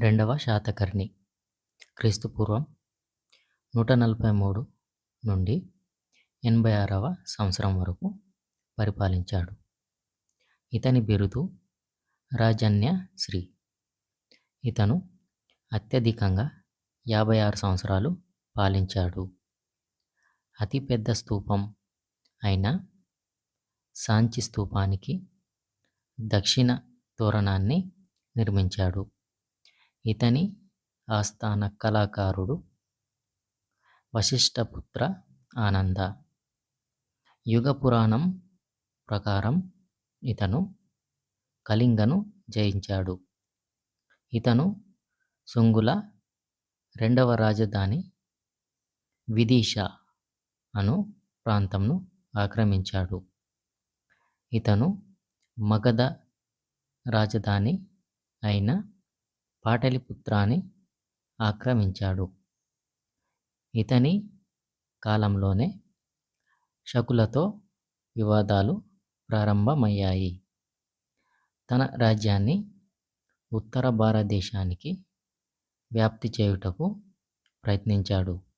రెండవ శాతకర్ణి. క్రీస్తుపూర్వం నూట నలభై మూడు నుండి ఎనభై ఆరవ సంవత్సరం వరకు పరిపాలించాడు. ఇతని బిరుదు రాజన్య శ్రీ. ఇతను అత్యధికంగా యాభై ఆరు సంవత్సరాలు పాలించాడు. అతిపెద్ద స్తూపం అయిన సాంచి స్తూపానికి దక్షిణ తోరణాన్ని నిర్మించాడు. ఇతని ఆస్థాన కళాకారుడు వశిష్ఠపుత్ర ఆనంద. యుగ పురాణం ప్రకారం ఇతను కళింగను జయించాడు. ఇతను శుంగుల రెండవ రాజధాని విదిష అను ప్రాంతంను ఆక్రమించాడు. ఇతను మగధ రాజధాని అయిన పాటలిపుత్రాన్ని ఆక్రమించాడు. ఇతని కాలంలోనే శకులతో వివాదాలు ప్రారంభమయ్యాయి. తన రాజ్యాన్ని ఉత్తర భారతదేశానికి వ్యాప్తి చేయుటకు ప్రయత్నించాడు.